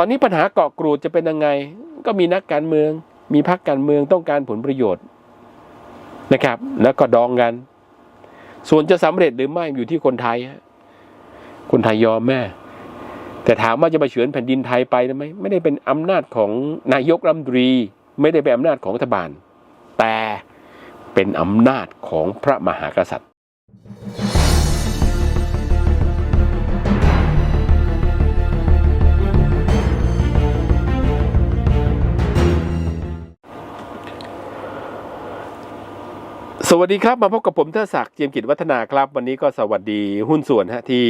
ตอนนี้ปัญหาเกาะกรูดจะเป็นยังไง ก็มีนักการเมือง มีพรรคการเมืองต้องการผลประโยชน์นะครับ แล้วก็ดองกัน ส่วนจะสำเร็จหรือไม่อยู่ที่คนไทยคนไทยยอมแม่ แต่ถามว่าจะมาเฉือนแผ่นดินไทยไปได้ไหมไม่ได้เป็นอำนาจของนายกรัฐมนตรี ไม่ได้เป็นอำนาจของรัฐบาล แต่เป็นอำนาจของพระมหากษัตริย์ สวัสดีครับ มาพบกับผมเทอศักดิ์เจียมกิจวัฒนาครับ วันนี้ก็สวัสดีหุ้นส่วนฮะที่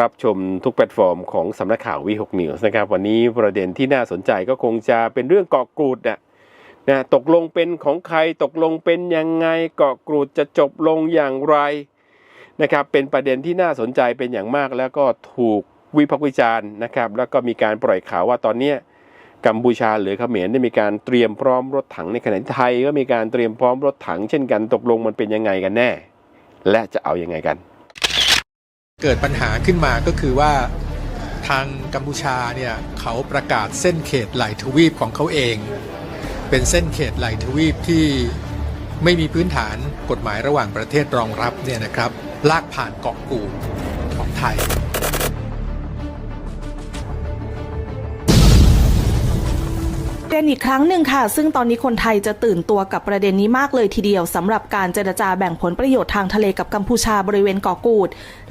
รับชมทุกแพลตฟอร์มของสำนักข่าววีหกนิวส์นะครับ วันนี้ประเด็นที่น่าสนใจก็คงจะเป็นเรื่องเกาะกรูดนะนะตกลงเป็นของใครตกลงเป็นยังไงเกาะกรูดจะจบลงอย่างไรนะครับเป็นประเด็นที่น่าสนใจเป็นอย่างมากแล้วก็ถูกวิพากษ์วิจารณ์นะครับ แล้วก็มีการปล่อยข่าวว่าตอนเนี้ย กัมพูชาหรือเขมรได้มีการเตรียมพร้อมรถถังในขณะที่ไทยก็มีการเตรียมพร้อมรถถังเช่นกันตกลงมันเป็นยังไงกันแน่ และจะเอายังไงกัน เกิดปัญหาขึ้นมาก็คือว่าทางกัมพูชาเนี่ยเขาประกาศเส้นเขตไหลทวีปของเขาเอง เป็นเส้นเขตไหลทวีปที่ไม่มีพื้นฐานกฎหมายระหว่างประเทศรองรับเนี่ยนะครับลากผ่านเกาะกูดของไทย เด็นอีกครั้งหนึ่งค่ะ ซึ่งตอนนี้คนไทยจะตื่นตัวกับประเด็นนี้มากเลยทีเดียวสำหรับการเจรจาแบ่งผลประโยชน์ทางทะเลกับกัมพูชาบริเวณเกาะกูด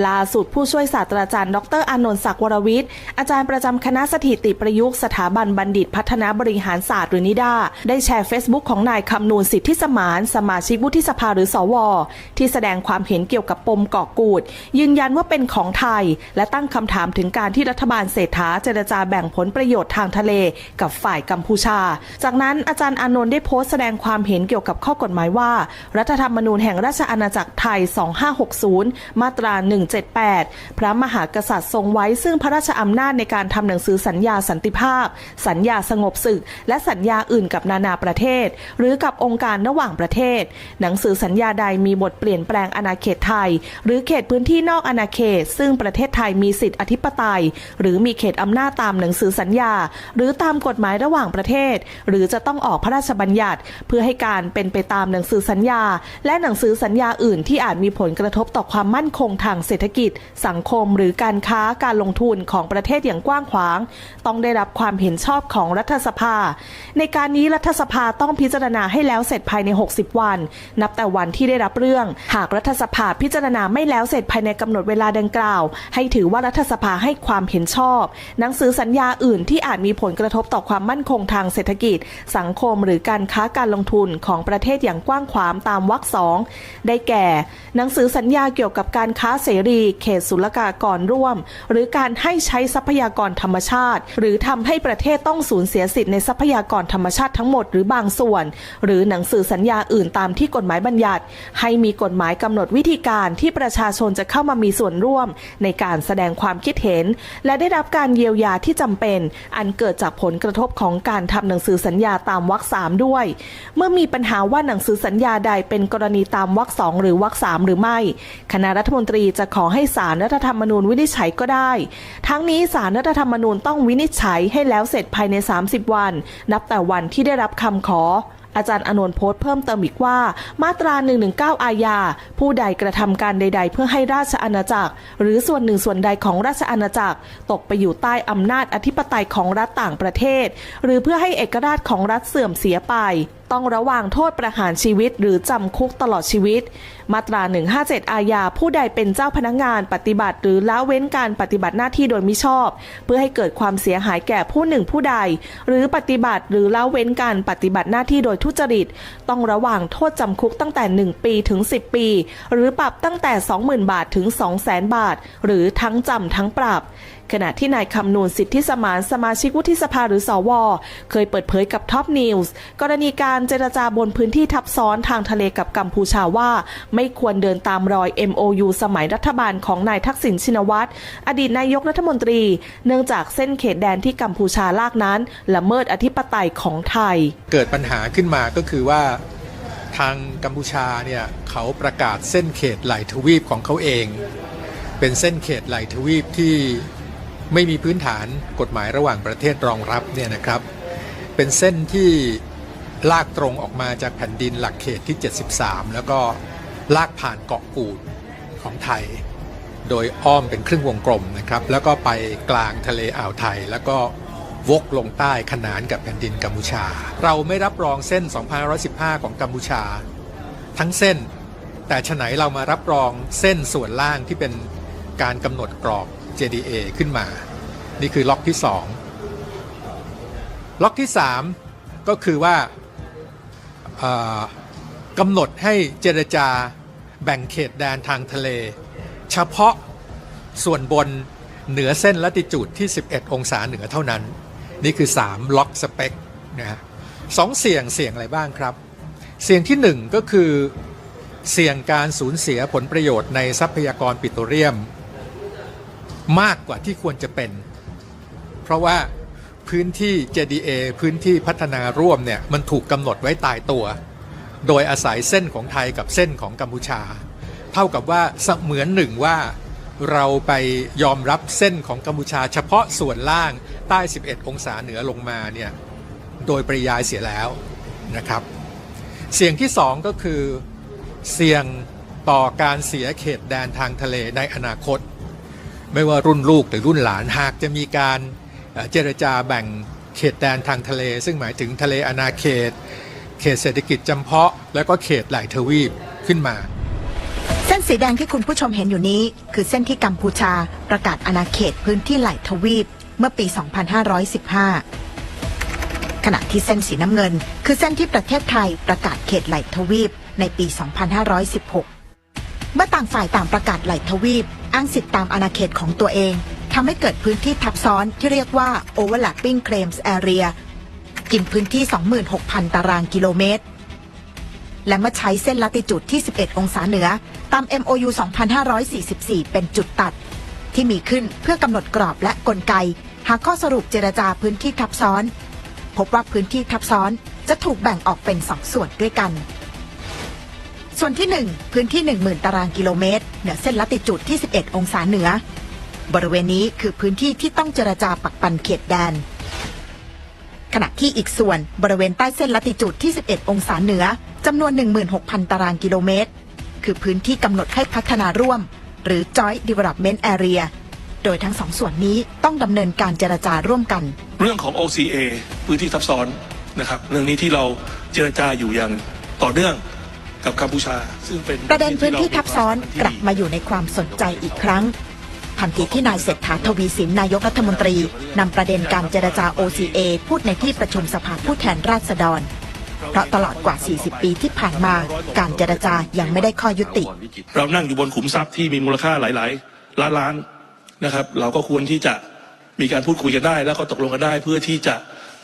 ล่าสุดผู้ช่วยศาสตราจารย์ ดรอานนท์ศักดิ์วรวิทย์ อาจารย์ประจำคณะสถิติประยุกต์สถาบันบัณฑิตพัฒนาบริหารศาสตร์หรือนิดาได้แชร์เฟซบุ๊กของนายคำนูนสิทธิสมาน สมาชิกวุฒิสภาหรือสว ที่แสดงความเห็นเกี่ยวกับปมเกาะกูด ยืนยันว่าเป็นของไทย และตั้งคำถามถึงการที่รัฐบาลเศรษฐาเจรจาแบ่งผลประโยชน์ทางทะเลกับฝ่ายกัมพูชาจากนั้นอาจารย์อานนท์ได้โพสต์แสดงความเห็นเกี่ยวกับข้อกฎหมายว่า รัฐธรรมนูญแห่งราชอาณาจักรไทย 2560 มาตรา 178 พระมหากษัตริย์ทรงไว้ซึ่งพระราชอำนาจในการทำหนังสือสัญญาสันติภาพ สัญญาสงบศึก และสัญญาอื่นกับนานาประเทศ หรือกับองค์การระหว่างประเทศ หนังสือสัญญาใดมีบทเปลี่ยนแปลงอาณาเขตไทย หรือเขตพื้นที่นอกอาณาเขต ซึ่งประเทศไทยมีสิทธิอธิปไตย หรือมีเขตอำนาจตามหนังสือสัญญา หรือตามกฎหมายระหว่างประเทศหรือจะต้องออกพระราชบัญญัติ เพื่อให้การเป็นไปตามหนังสือสัญญา และหนังสือสัญญาอื่นที่อาจมีผลกระทบต่อความมั่นคงทางเศรษฐกิจ สังคมหรือการค้าการลงทุนของประเทศอย่างกว้างขวาง ต้องได้รับความเห็นชอบของรัฐสภา ในการนี้รัฐสภาต้องพิจารณาให้แล้วเสร็จภายใน 60 วัน นับแต่วันที่ได้รับเรื่อง หากรัฐสภาพิจารณาไม่แล้วเสร็จภายในกำหนดเวลาดังกล่าว ให้ถือว่ารัฐสภาให้ความเห็นชอบ หนังสือสัญญาอื่นที่อาจมีผลกระทบต่อความมั่นคงทางเศรษฐกิจ สังคมหรือการค้าการลงทุนของประเทศอย่างกว้างขวางตามวรรคสองได้แก่ หนังสือสัญญาเกี่ยวกับการค้าเสรี เขตศุลกากรร่วม หรือการให้ใช้ทรัพยากรธรรมชาติ หรือทำให้ประเทศต้องสูญเสียสิทธิในทรัพยากรธรรมชาติทั้งหมดหรือบางส่วน หรือหนังสือสัญญาอื่นตามที่กฎหมายบัญญัติ ให้มีกฎหมายกำหนดวิธีการที่ประชาชนจะเข้ามามีส่วนร่วม ในการแสดงความคิดเห็น และได้รับการเยียวยาที่จำเป็น อันเกิดจากผลกระทบของการทำหนังสือสัญญาตามวรรคสามด้วย เมื่อมีปัญหาว่าหนังสือสัญญาใดเป็นกรณีตามวรรคสองหรือวรรคสามหรือไม่ คณะรัฐมนตรีจะขอให้ศาลรัฐธรรมนูญวินิจฉัยก็ได้ ทั้งนี้ศาลรัฐธรรมนูญต้องวินิจฉัยให้แล้วเสร็จภายใน 30 วัน นับแต่วันที่ได้รับคำขอ อาจารย์อนนท์โพสต์เพิ่มเติมอีกว่า มาตรา 119 อาญา ผู้ใดกระทำการใด ๆ เพื่อให้ราชอาณาจักร หรือส่วนหนึ่งส่วนใดของราชอาณาจักร ตกไปอยู่ใต้อำนาจอธิปไตยของรัฐต่างประเทศ หรือเพื่อให้เอกราชของรัฐเสื่อมเสียไป ต้องระวางโทษประหารชีวิตหรือจำคุกตลอดชีวิต มาตรา 157 อาญาผู้ใดเป็นเจ้าพนักงานปฏิบัติ หรือละเว้นการปฏิบัติหน้าที่โดยมิชอบ เพื่อให้เกิดความเสียหายแก่ผู้หนึ่งผู้ใด หรือปฏิบัติหรือละเว้นการปฏิบัติหน้าที่โดยทุจริต ต้องระว่างโทษจำคุกตั้งแต่ 1 ปีถึง 10 ปี หรือปรับตั้งแต่ 20,000 บาทถึง 200,000 บาท หรือทั้งจำทั้งปรับขณะที่นายคำนูนสิทธิสมานสมาชิกวุฒิสภาหรือสวเคยเปิดเผยกับท็อปนิวส์กรณีการเจรจาบนพื้นที่ทับซ้อนทางทะเลกับกัมพูชาว่าไม่ควรเดินตามรอย MOU สมัยรัฐบาลของนายทักษิณชินวัตร อดีตนายกรัฐมนตรี เนื่องจากเส้นเขตแดนที่กัมพูชาลากนั้นละเมิดอธิปไตยของไทย เกิดปัญหาขึ้นมาก็คือว่าทางกัมพูชาเนี่ยเขาประกาศเส้นเขตไหลทวีปของเขาเอง เป็นเส้นเขตไหลทวีปที่ไม่มีพื้นฐานกฎหมายระหว่างประเทศรองรับเนี่ยนะครับ เป็นเส้นที่ลากตรงออกมาจากแผ่นดินหลักเขตที่ 73 แล้วก็ ลากผ่านเกาะกูดของไทย โดยอ้อมเป็นครึ่งวงกลมนะครับ แล้วก็ไปกลางทะเลอ่าวไทย แล้วก็วกลงใต้ขนานกับแผ่นดินกัมพูชา เราไม่รับรองเส้น 2515 ของกัมพูชา ทั้งเส้น แต่ฉไหนเรามารับรองเส้นส่วนล่างที่เป็นการกำหนดกรอบ JDA ขึ้นมา นี่คือล็อกที่ 2 ล็อกที่ 3 ก็คือว่ากำหนดให้เจรจา แบ่งเขตแดนทางทะเล เฉพาะส่วนบนเหนือเส้นลัติจูดที่ 11 องศาเหนือเท่านั้น นี่คือ 3 ล็อกสเปคนะฮะสองเสี่ยงเสี่ยงอะไรบ้างครับ เสี่ยงที่ 1 ก็คือเสี่ยงการสูญเสียผลประโยชน์ในทรัพยากรปิโตรเลียม มากกว่าที่ควรจะเป็น เพราะว่าพื้นที่ JDA พื้นที่พัฒนาร่วมเนี่ยมันถูกกำหนดไว้ตายตัว โดยอาศัยเส้นของไทยกับเส้นของกัมพูชา เท่ากับว่าเสมือนหนึ่งว่าเราไปยอมรับเส้นของกัมพูชา เฉพาะส่วนล่างใต้ 11 องศาเหนือลงมาเนี่ยโดยปริยายเสียแล้วนะครับ เสี่ยงที่สองก็คือเสี่ยงต่อการเสียเขตแดนทางทะเลในอนาคต ไม่ว่ารุ่นลูกหรือรุ่นหลานหากจะมีการเอ่อเจรจาแบ่งเขตแดนทางทะเล ซึ่งหมายถึงทะเลอาณาเขต เขตเศรษฐกิจจำเพาะ แล้วก็เขตไหลทวีปขึ้นมา เส้นสีแดงที่คุณผู้ชมเห็นอยู่นี้ คือเส้นที่กัมพูชาประกาศอาณาเขตพื้นที่ไหลทวีป เมื่อปี 2515 ขณะที่เส้นสีน้ำเงิน คือเส้นที่ประเทศไทยประกาศเขตไหลทวีปในปี 2516เมื่อต่างฝ่ายต่างประกาศไหลทวีป อ้างสิทธิตามอาณาเขตของตัวเองทำให้เกิดพื้นที่ทับซ้อนที่เรียกว่า overlapping claims area กินพื้นที่ 26,000 ตารางกิโลเมตร และเมื่อใช้เส้นลัติจูดที่ 11 องศาเหนือ ตาม MOU 2544 เป็นจุดตัด ที่มีขึ้นเพื่อกำหนดกรอบและกลไก หาข้อสรุปเจรจาพื้นที่ทับซ้อน พบว่าพื้นที่ทับซ้อนจะถูกแบ่งออกเป็นสองส่วนด้วยกัน ส่วนที่ 1 พื้นที่ 10,000 ตารางกิโลเมตร เหนือเส้นลัติจูดที่ 11 องศาเหนือ บริเวณนี้คือพื้นที่ที่ต้องเจรจาปักปันเขตแดน ขณะที่อีกส่วนบริเวณใต้เส้นลัติจูดที่ 11 องศาเหนือจำนวน 16,000 ตารางกิโลเมตร คือพื้นที่กำหนดให้พัฒนาร่วม หรือ Joint Development Area โดยทั้งสองส่วนนี้ต้องดำเนินการเจรจาร่วมกัน เรื่องของ OCA พื้นที่ทับซ้อนนะครับเรื่องนี้ที่เราเจรจาอยู่อย่างต่อเนื่องกับกัมพูชา ซึ่งเป็นประเด็นพื้นที่ทับซ้อนที่กลับมาอยู่ในความสนใจอีกครั้ง ทันทีที่นายเศรษฐาทวีสินนายกรัฐมนตรีนำประเด็นการเจรจา OCA พูดในที่ประชุมสภาผู้แทนราษฎร เพราะตลอดกว่า 40 ปีที่ผ่านมาการเจรจายังไม่ได้ข้อยุติ เรานั่งอยู่บนขุมทรัพย์ที่มีมูลค่าหลายๆล้านล้านนะครับ เราก็ควรที่จะมีการพูดคุยกันได้ แล้วก็ตกลงกันได้ เพื่อที่จะ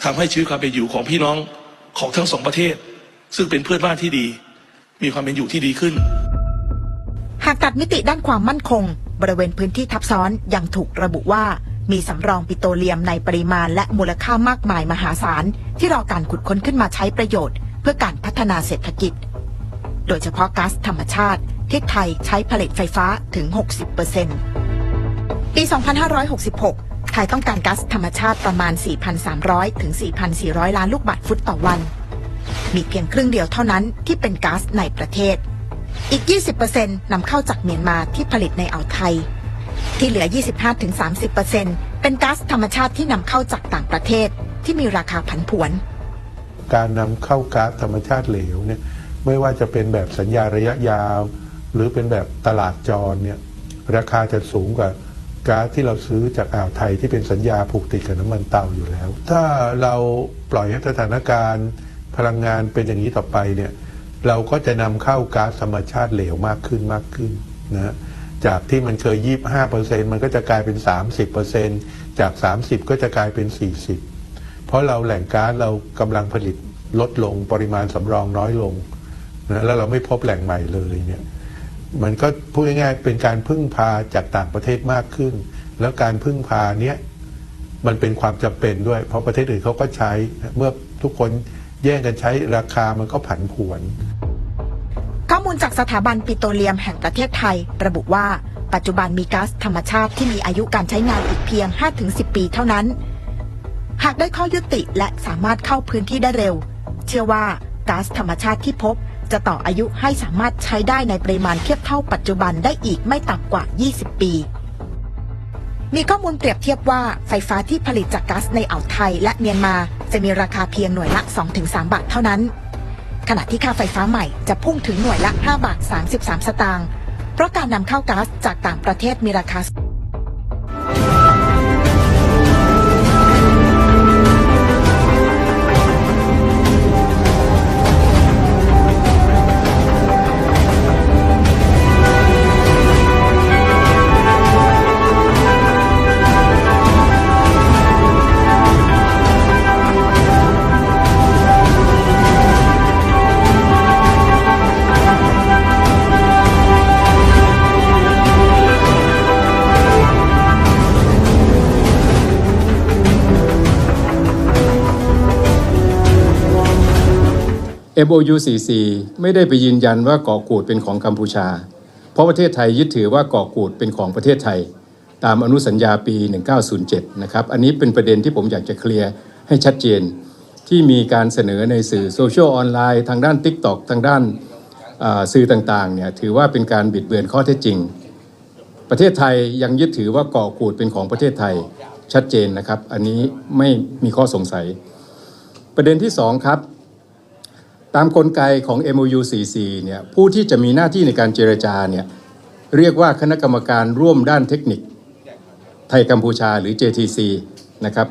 ทำให้ชีวิตความเป็นอยู่ของพี่น้องของทั้งสองประเทศ ซึ่งเป็นเพื่อนบ้านที่ดี มีความเป็นอยู่ที่ดีขึ้น หากตัดมิติด้านความมั่นคง บริเวณพื้นที่ทับซ้อนยังถูกระบุว่า มีสำรองปิโตรเลียมในปริมาณและมูลค่ามากมายมหาศาล ที่รอการขุดค้นขึ้นมาใช้ประโยชน์ เพื่อการพัฒนาเศรษฐกิจ โดยเฉพาะก๊าซธรรมชาติ ที่ไทยใช้ผลิตไฟฟ้าถึง 60%ปี 2566 ไทยต้องการก๊าซธรรมชาติประมาณ 4,300 ถึง 4,400 ล้านลูกบาศก์ฟุตต่อวัน มีเพียงครึ่งเดียวเท่านั้นที่เป็นก๊าซในประเทศ อีก 20%นำเข้าจากเมียนมาที่ผลิตในอ่าวไทย ที่เหลือ 25-30%เป็นก๊าซธรรมชาติที่นำเข้าจากต่างประเทศที่มีราคาผันผวน การนำเข้าก๊าซธรรมชาติเหลวเนี่ยไม่ว่าจะเป็นแบบสัญญาระยะยาว หรือเป็นแบบตลาดจรเนี่ยราคาจะสูงกว่าก๊าซที่เราซื้อจากอ่าวไทยที่เป็นสัญญาผูกติดกับน้ำมันเตาอยู่แล้ว ถ้าเราปล่อยให้สถานการณ์พลังงานเป็นอย่างนี้ต่อไปเนี่ย เราก็จะนำเข้าก๊าซธรรมชาติเหลวมากขึ้นมากขึ้นนะจากที่มันเคย 25%มันก็จะกลายเป็น 30%จาก 30 ก็จะกลายเป็น 40 เพราะเราแหล่งก๊าซเรากำลังผลิตลดลงปริมาณสำรองน้อยลงนะแล้วเราไม่พบแหล่งใหม่เลยเนี่ยมันก็พูดง่ายๆเป็นการพึ่งพาจากต่างประเทศมากขึ้น แล้วการพึ่งพาเนี้ยมันเป็นความจำเป็นด้วย เพราะประเทศอื่นเขาก็ใช้เมื่อทุกคนแย่งกันใช้ราคามันก็ผันผวน ข้อมูลจากสถาบันปิโตรเลียมแห่งประเทศไทย ระบุว่า ปัจจุบันมีก๊าซธรรมชาติที่มีอายุการใช้งานอีกเพียง 5-10 ปีเท่านั้น หากได้ข้อยุติและสามารถเข้าพื้นที่ได้เร็ว เชื่อว่าก๊าซธรรมชาติที่พบ จะต่ออายุให้สามารถใช้ได้ในปริมาณเทียบเท่าปัจจุบันได้อีกไม่ต่ำกว่า 20 ปีมีข้อมูลเปรียบเทียบว่าไฟฟ้าที่ผลิตจากก๊าซในอ่าวไทยและเมียนมา จะมีราคาเพียงหน่วยละ 2-3 บาทเท่านั้น ขณะที่ค่าไฟฟ้าใหม่จะพุ่งถึงหน่วยละ 5 บาท 33 สตางค์ เพราะการนำเข้าก๊าซจากต่างประเทศมีราคา MOU 44 ไม่ได้ไปยืนยันว่าเกาะกูดเป็นของกัมพูชา เพราะประเทศไทยยึดถือว่าเกาะกูดเป็นของประเทศไทย ตามอนุสัญญาปี 1907 นะครับ อันนี้เป็นประเด็นที่ผมอยากจะเคลียร์ให้ชัดเจน ที่มีการเสนอในสื่อโซเชียลออนไลน์ทางด้าน TikTok ทางด้านสื่อต่างๆเนี่ยถือว่าเป็นการบิดเบือนข้อเท็จจริง ประเทศไทยยังยึดถือว่าเกาะกูดเป็นของประเทศไทยชัดเจนนะครับ อันนี้ไม่มีข้อสงสัย ประเด็นที่สองครับ ตามกลไกของ MOU 44เนี่ยผู้ที่จะมีหน้าที่ในการเจรจาเนี่ยเรียกว่าคณะกรรมการร่วมด้านเทคนิค ไทยกัมพูชาหรือ JTC นะครับ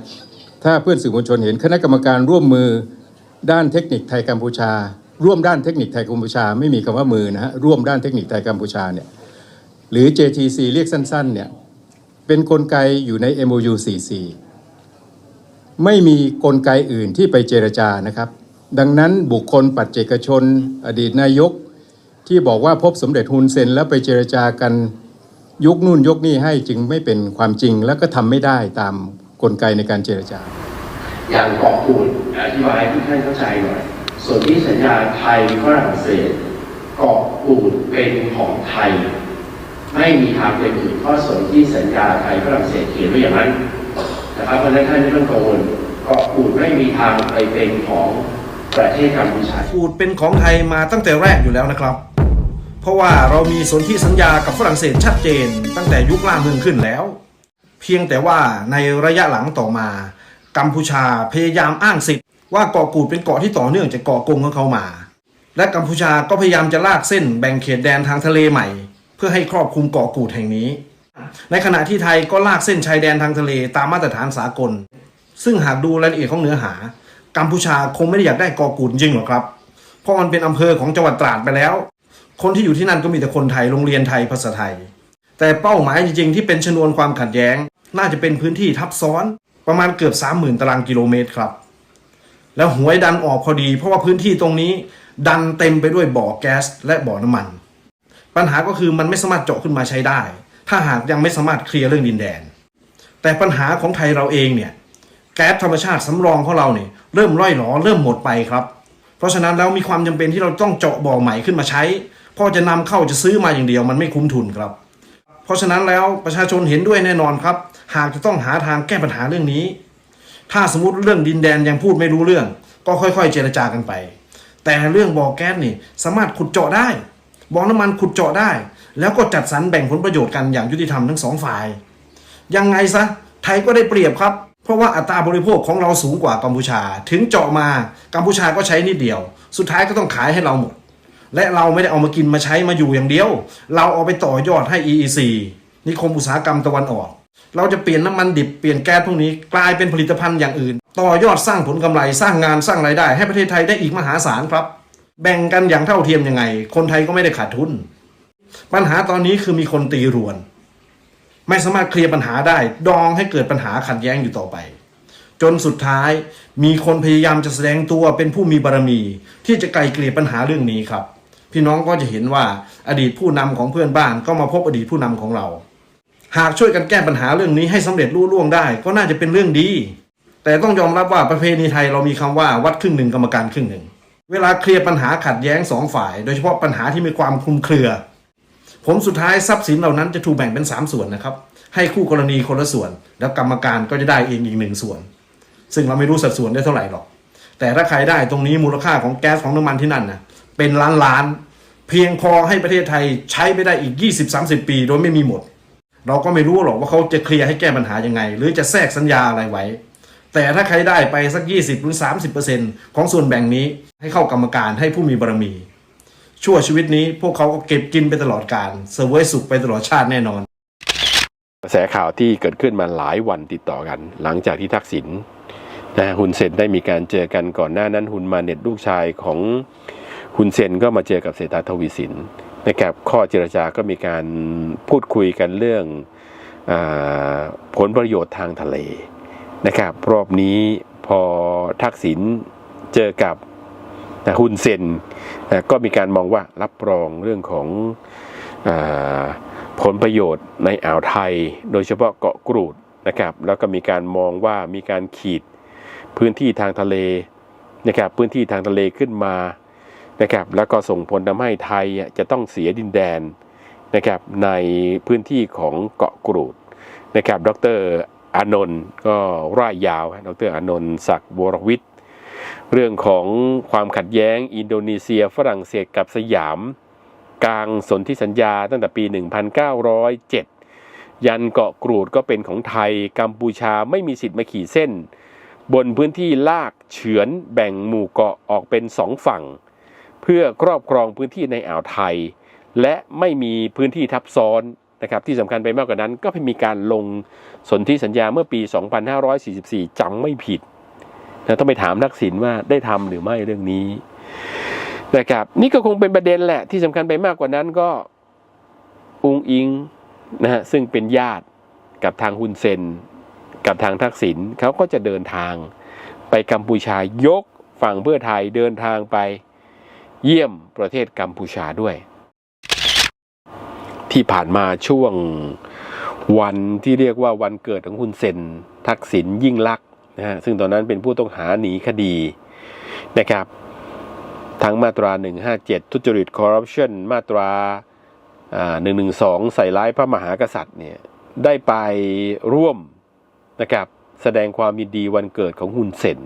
ถ้าเพื่อนสื่อมวลชนเห็นคณะกรรมการร่วมมือด้านเทคนิคไทยกัมพูชา ร่วมด้านเทคนิคไทยกัมพูชา ไม่มีคำว่ามือนะฮะร่วมด้านเทคนิคไทยกัมพูชาเนี่ยหรือ JTC เรียกสั้นๆเนี่ยเป็นกลไกอยู่ใน MOU 44ไม่มีกลไกอื่นที่ไปเจรจานะครับ ดังนั้นบุคคลปัจเจกชน อดีตนายก ที่บอกว่าพบสมเด็จฮุนเซนแล้วไปเจรจากันยกนู่นยกนี่ให้จึงไม่เป็นความจริงแล้วก็ทำไม่ได้ตามกลไกในการเจรจา อย่างเกาะกูดอธิบายให้ทุกท่านเข้าใจหน่อยส่วนที่สัญญาไทยฝรั่งเศสเกาะกูดเป็นของไทย ไม่มีทางเป็นอื่นเพราะส่วนที่สัญญาไทยฝรั่งเศสเขียนไว้อย่างนั้นนะครับเพราะนั้นท่านไม่ต้องกังวลเกาะกูดไม่มีทางไปเป็นของ ประเทศกัมพูชากูดเป็นของไทยมาตั้งแต่แรกอยู่แล้วนะครับ เพราะว่าเรามีสนธิสัญญากับฝรั่งเศสชัดเจน ตั้งแต่ยุคล่าเมืองขึ้นแล้ว เพียงแต่ว่าในระยะหลังต่อมา กัมพูชาพยายามอ้างสิทธิ์ว่าเกาะกูดเป็นเกาะที่ต่อเนื่องจากเกาะกงของเขามา และกัมพูชาก็พยายามจะลากเส้นแบ่งเขตแดนทางทะเลใหม่ เพื่อให้ครอบคลุมเกาะกูดแห่งนี้ ในขณะที่ไทยก็ลากเส้นชายแดนทางทะเลตามมาตรฐานสากล ซึ่งหากดูรายละเอียดของเนื้อหา กัมพูชาคงไม่ได้อยากได้กาะกูดจริงหรอกครับ เพราะมันเป็นอำเภอของจังหวัดตราดไปแล้ว คนที่อยู่ที่นั่นก็มีแต่คนไทยโรงเรียนไทยภาษาไทย แต่เป้าหมายจริงๆที่เป็นชนวนความขัดแย้ง น่าจะเป็นพื้นที่ทับซ้อนประมาณเกือบ 30,000 ตารางกิโลเมตรครับ แล้วหวยดันออกพอดี เพราะว่าพื้นที่ตรงนี้ ดันเต็มไปด้วยบ่อแก๊สและบ่อน้ำมัน ปัญหาก็คือมันไม่สามารถเจาะขึ้นมาใช้ได้ ถ้าหากยังไม่สามารถเคลียร์เรื่องดินแดน แต่ปัญหาของไทยเราเองเนี่ยแก๊สธรรมชาติสำรองของเราเนี่ย เริ่มร่อยหรอเริ่มหมดไปครับ เพราะฉะนั้นแล้วมีความจำเป็นที่เราต้องเจาะบ่อใหม่ขึ้นมาใช้เพราะจะนำเข้าจะซื้อมาอย่างเดียวมันไม่คุ้มทุนครับ เพราะฉะนั้นแล้วประชาชนเห็นด้วยแน่นอนครับ หากจะต้องหาทางแก้ปัญหาเรื่องนี้ ถ้าสมมติเรื่องดินแดนยังพูดไม่รู้เรื่อง ก็ค่อยๆ เจรจากันไป แต่เรื่องบ่อแก๊สนี่สามารถขุดเจาะได้บ่อน้ำมันขุดเจาะได้ แล้วก็จัดสรรแบ่งผลประโยชน์กันอย่างยุติธรรมทั้งสองฝ่ายยังไงซะไทยก็ได้เปรียบครับ เพราะว่าอัตราบริโภคของเราสูงกว่ากัมพูชา ถึงเจาะมากัมพูชาก็ใช้นิดเดียว สุดท้ายก็ต้องขายให้เราหมด และเราไม่ได้เอามากินมาใช้มาอยู่อย่างเดียว เราเอาไปต่อยอดให้ EEC นิคมอุตสาหกรรมตะวันออก เราจะเปลี่ยนน้ำมันดิบเปลี่ยนแก๊สพวกนี้กลายเป็นผลิตภัณฑ์อย่างอื่น ต่อยอดสร้างผลกำไรสร้างงานสร้างรายได้ ให้ประเทศไทยได้อีกมหาศาลครับ แบ่งกันอย่างเท่าเทียมยังไง คนไทยก็ไม่ได้ขาดทุน ปัญหาตอนนี้คือมีคนตีรวน ไม่สามารถเคลียร์ปัญหาได้ ดองให้เกิดปัญหาขัดแย้งอยู่ต่อไป จนสุดท้ายมีคนพยายามจะแสดงตัวเป็นผู้มีบารมี ที่จะไกลเกลี่ยปัญหาเรื่องนี้ครับ พี่น้องก็จะเห็นว่าอดีตผู้นำของเพื่อนบ้านก็มาพบอดีตผู้นำของเรา หากช่วยกันแก้ปัญหาเรื่องนี้ให้สำเร็จรุ่ล่วงได้ ก็น่าจะเป็นเรื่องดี แต่ต้องยอมรับว่าประเพณีไทยเรามีคำว่าวัดครึ่งหนึ่งกรรมการครึ่งหนึ่งเวลาเคลียร์ปัญหาขัดแย้งสองฝ่าย โดยเฉพาะปัญหาที่มีความคลุมเครือ ผลสุดท้ายทรัพย์สินเหล่านั้นจะถูกแบ่งเป็น 3 ส่วนนะครับ ให้คู่กรณีคนละส่วน แล้วกรรมการก็จะได้เองอีกหนึ่งส่วน ซึ่งเราไม่รู้สัดส่วนได้เท่าไหร่หรอก แต่ถ้าใครได้ตรงนี้มูลค่าของแก๊สของน้ำมันที่นั่นนะเป็นล้านล้าน เพียงพอให้ประเทศไทยใช้ไปได้อีก 20-30 ปี โดยไม่มีหมด เราก็ไม่รู้หรอกว่าเขาจะเคลียร์ให้แก้ปัญหายังไง หรือจะแทรกสัญญาอะไรไว้ แต่ถ้าใครได้ไปสัก 20หรือ30%ของส่วนแบ่งนี้ให้เข้ากรรมการให้ผู้มีบารมี ชั่วชีวิตนี้พวกเขาก็เก็บกินไปตลอดกาลเสวยสุขไปตลอดชาติแน่นอน กระแสข่าวที่เกิดขึ้นมาหลายวันติดต่อกัน หลังจากที่ทักษิณนะฮุนเซนได้มีการเจอกันก่อนหน้านั้นฮุนมาเน็ตลูกชายของฮุนเซนก็มาเจอกับเศรษฐาทวีสินนะครับข้อเจรจาก็มีการพูดคุยกันเรื่องอผลประโยชน์ทางทะเลนะครับ รอบนี้พอทักษิณเจอกับ ฮุนเซนนะก็มีการมองว่ารับรองเรื่องของอผลประโยชน์ในอ่าวไทย โดยเฉพาะเกาะกรูดนะครับ แล้วก็มีการมองว่ามีการขีดพื้นที่ทางทะเลนะครับพื้นที่ทางทะเลขึ้นมานะครับแล้วก็ส่งผลทำให้ไทยจะต้องเสียดินแดนนะครับในพื้นที่ของเกาะกรูดนะครับ ดรอนนท์ก็ร่ายยาว ดรอนนท์ศักดิ์วรวิทย์ เรื่องของความขัดแย้งอินโดนีเซียฝรั่งเศสกับสยาม กลางสนธิสัญญาตั้งแต่ปี 1907 ยันเกาะกรูดก็เป็นของไทย กัมพูชาไม่มีสิทธิ์มาขี่เส้น บนพื้นที่ลากเฉือนแบ่งหมู่เกาะออกเป็นสองฝั่ง เพื่อครอบครองพื้นที่ในอ่าวไทย และไม่มีพื้นที่ทับซ้อนนะครับที่สำคัญไปมากกว่านั้นก็มีการลงสนธิสัญญาเมื่อปี 2544จำไม่ผิด นะต้องไปถามทักษิณว่าได้ทำหรือไม่เรื่องนี้นะครับนี่ก็คงเป็นประเด็นแหละที่สำคัญไปมากกว่านั้นก็อุงอิงนะฮะซึ่งเป็นญาติกับทางฮุนเซน กับทางทักษิณเขาก็จะเดินทางไปกัมพูชายกฝั่งเพื่อไทยเดินทางไปเยี่ยมประเทศกัมพูชาด้วย ที่ผ่านมาช่วงวันที่เรียกว่าวันเกิดของฮุนเซน ทักษิณยิ่งลักษณ์ นะฮะซึ่งตอนนั้นเป็นผู้ต้องหาหนีคดีนะครับ ทั้งมาตรา 157 ทุจริตคอร์รัปชันมาตรา 112 ใส่ร้ายพระมหากษัตริย์เนี่ยได้ไปร่วมนะครับแสดงความยินดีวันเกิดของฮุนเซน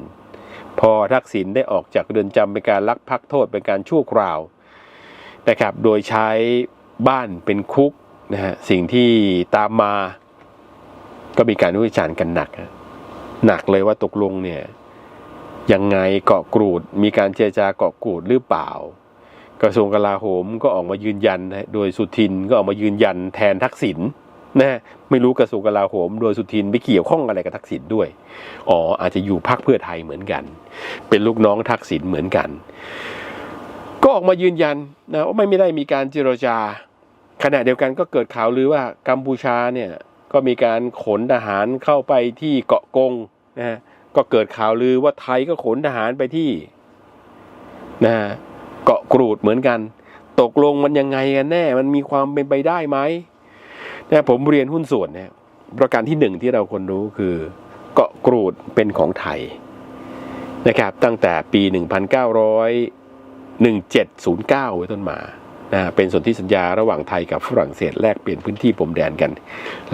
พอทักษิณได้ออกจากเรือนจำเป็นการลักพักโทษเป็นการชั่วคราวนะครับ โดยใช้บ้านเป็นคุกนะฮะสิ่งที่ตามมาก็มีการวิจารณ์กันหนักฮะ หนักเลยว่าตกลงเนี่ยยังไงเกาะกรูดมีการเจรจาเกาะกรูดหรือเปล่า กระทรวงกลาโหมก็ออกมายืนยัน โดยสุทินก็ออกมายืนยันแทนทักษิณนะไม่รู้กระทรวงกลาโหม โดยสุทินไปเกี่ยวข้องอะไรกับทักษิณด้วยอ๋ออาจจะอยู่พรรคเพื่อไทยเหมือนกัน เป็นลูกน้องทักษิณเหมือนกัน ก็ออกมายืนยันนะว่าไม่ได้มีการเจรจาขณะเดียวกันก็เกิดข่าวลือว่ากัมพูชาเนี่ย ก็มีการขนทหารเข้าไปที่เกาะกงนะฮะก็เกิดข่าวลือว่าไทยก็ขนทหารไปที่นะเกาะกรูดเหมือนกัน ตกลงมันยังไงกันแน่ มันมีความเป็นไปได้ไหมนะผมเรียนหุ้นส่วนเนี่ยประการที่หนึ่งที่เราควรรู้คือ เกาะกรูดเป็นของไทยนะครับตั้งแต่ปี 1917-09ไว้ต้นมา นะเป็นสนธิสัญญาระหว่างไทยกับฝรั่งเศสแลกเปลี่ยนพื้นที่พรมแดนกัน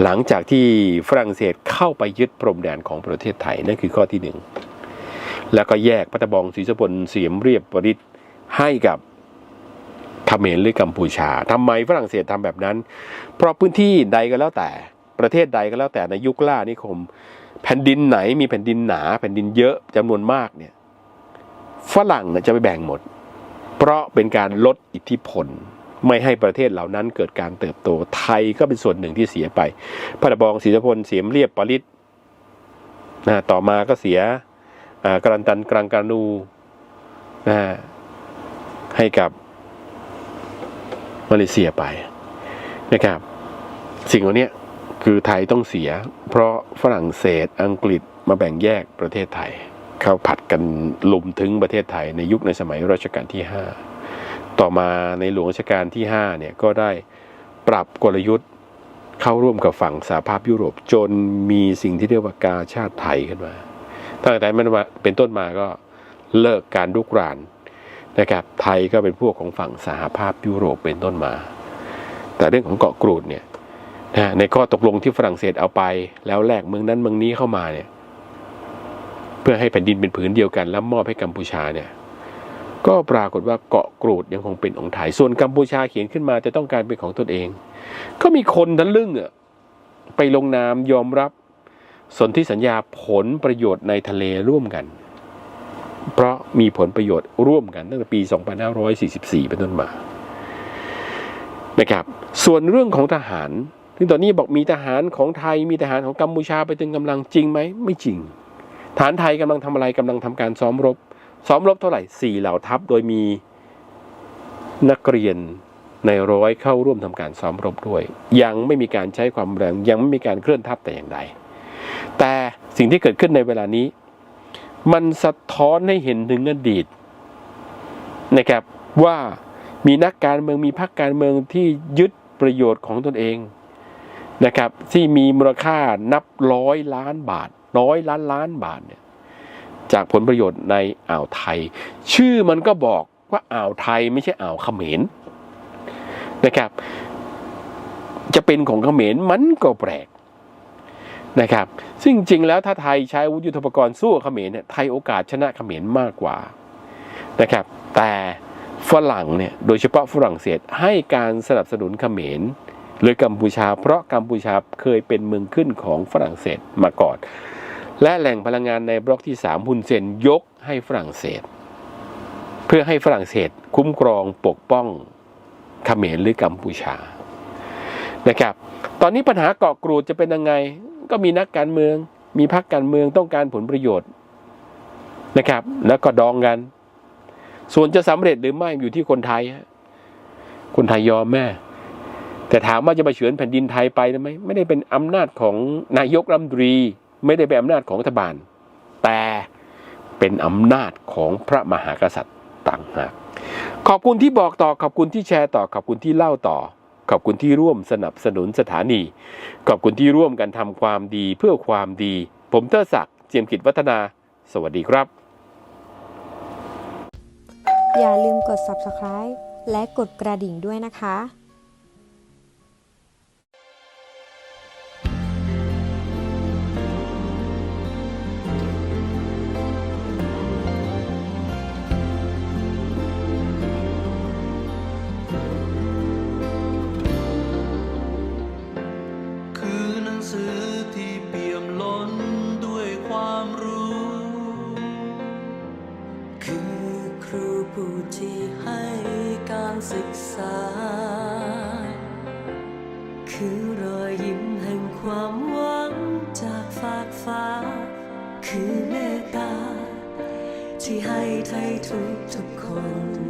หลังจากที่ฝรั่งเศสเข้าไปยึดพรมแดนของประเทศไทยนั่นคือข้อที่หนึ่งแล้วก็แยกพัตบองศรีสะพลเสียมเรียบปริศให้กับเขมรหรือกัมพูชาทำไมฝรั่งเศสทำแบบนั้น เพราะพื้นที่ใดก็แล้วแต่ประเทศใดก็แล้วแต่ในยุคล่านิคม แผ่นดินไหนมีแผ่นดินหนา แผ่นดินเยอะจำนวนมากเนี่ยฝรั่งจะไปแบ่งหมด เพราะเป็นการลดอิทธิพล ไม่ให้ประเทศเหล่านั้นเกิดการเติบโต ไทยก็เป็นส่วนหนึ่งที่เสียไป พระบองศรีสพลเสียมเรียบปริศนะต่อมาก็เสียกรันตันกรังกานูนะให้กับมาเลเซียไปนะครับ สิ่งเหล่านี้คือไทยต้องเสีย เพราะฝรั่งเศสอังกฤษมาแบ่งแยกประเทศไทย เขาผัดกันลุมถึงประเทศไทยในยุคในสมัยรัชกาลที่ 5 ต่อมาในหลวงรัชกาลที่5เนี่ยก็ได้ปรับกลยุทธ์เข้าร่วมกับฝั่งสหภาพยุโรปจนมีสิ่งที่เรียกว่ากาชาติไทยขึ้นมาตั้งแต่นั้นมาเป็นต้นมาก็เลิกการลุกรานนะครับไทยก็เป็นพวกของฝั่งสหภาพยุโรปเป็นต้นมา แต่เรื่องของเกาะกรูดเนี่ยในข้อตกลงที่ฝรั่งเศสเอาไป แล้วแลกเมืองนั้นเมืองนี้เข้ามาเนี่ย พื่อให้แผ่นดินเป็นผืนเดียวกัน แล้วมอบให้กัมพูชาเนี่ยก็ปรากฏว่าเกาะกรูดยังคงเป็นของไทย ส่วนกัมพูชาเขียนขึ้นมาจะต้องการเป็นของตนเอง ก็มีคนทั้งลึ่งอะไปลงนามยอมรับสนธิสัญญาผลประโยชน์ในทะเลร่วมกัน เพราะมีผลประโยชน์ร่วมกันตั้งแต่ปี 2544 เป็นต้นมานะครับ ส่วนเรื่องของทหารซึ่งตอนนี้บอกมีทหารของไทยมีทหารของกัมพูชาไปตึงกำลังจริงไหมไม่จริง ฐานไทยกำลังทำอะไรกำลังทำการซ้อมรบ ซ้อมรบเท่าไหร่สี่เหล่าทัพโดยมีนักเรียนในร้อยเข้าร่วมทำการซ้อมรบด้วย ยังไม่มีการใช้ความแรงยังไม่มีการเคลื่อนทัพแต่อย่างใด แต่สิ่งที่เกิดขึ้นในเวลานี้ มันสะท้อนให้เห็นถึงอดีตนะครับว่ามีนักการเมืองมีพรรคการเมืองที่ยึดประโยชน์ของตนเองนะครับที่มีมูลค่านับร้อยล้านบาท ร้อยล้านล้านบาทเนี่ยจากผลประโยชน์ในอ่าวไทย ชื่อมันก็บอกว่าอ่าวไทยไม่ใช่อ่าวเขมรนะครับ จะเป็นของเขมรมันก็แปลกนะครับ ซึ่งจริงแล้วถ้าไทยใช้วุธยุทโธปกรณ์สู้เขมรเนี่ยไทยโอกาสชนะเขมรมากกว่านะครับ แต่ฝรั่งเนี่ยโดยเฉพาะฝรั่งเศสให้การสนับสนุนเขมรหรือกัมพูชา เพราะกัมพูชาเคยเป็นเมืองขึ้นของฝรั่งเศสมาก่อน และแหล่งพลังงานในบล็อกที่ 3 ฮุนเซนยกให้ฝรั่งเศส เพื่อให้ฝรั่งเศสคุ้มครองปกป้องเขมรหรือกัมพูชานะครับ ตอนนี้ปัญหาเกาะกรูดจะเป็นยังไง ก็มีนักการเมือง มีพรรคการเมืองต้องการผลประโยชน์นะครับ แล้วก็ดองกัน ส่วนจะสำเร็จหรือไม่อยู่ที่คนไทยคนไทยยอมแม่แต่ถามว่าจะมาเฉือนแผ่นดินไทยไปได้ไหมไม่ได้เป็นอำนาจของนายกรัฐมนตรี ไม่ได้เป็นอำนาจของรัฐบาล แต่เป็นอำนาจของพระมหากษัตริย์ต่างหากขอบคุณที่บอกต่อขอบคุณที่แชร์ต่อขอบคุณที่เล่าต่อ ขอบคุณที่ร่วมสนับสนุนสถานี ขอบคุณที่ร่วมกันทำความดีเพื่อความดี ผมเทอศักดิ์เจียมกิจวัฒนา สวัสดีครับ อย่าลืมกด subscribe และกดกระดิ่งด้วยนะคะ ศึกษา คือรอยยิ้มแห่งความหวังจากฟากฟ้า คือเมตตา ที่ให้ไทยทุกทุกคน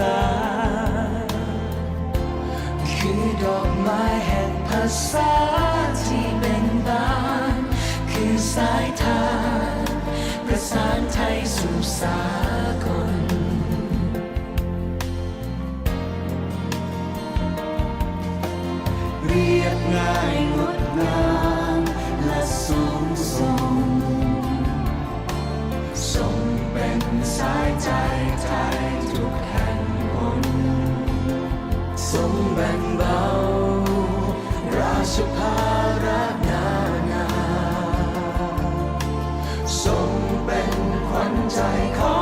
สา คือดอกไม้แห่งภาษาที่เบ่งบาน คือสายทานประสานไทยสู่สากลเรียบง่ายงดงามและสูงส่งทรงเป็นสายใจไทย ทรงแบ่งเบา ราชภาระนานาทรงเป็นขวัญใจของ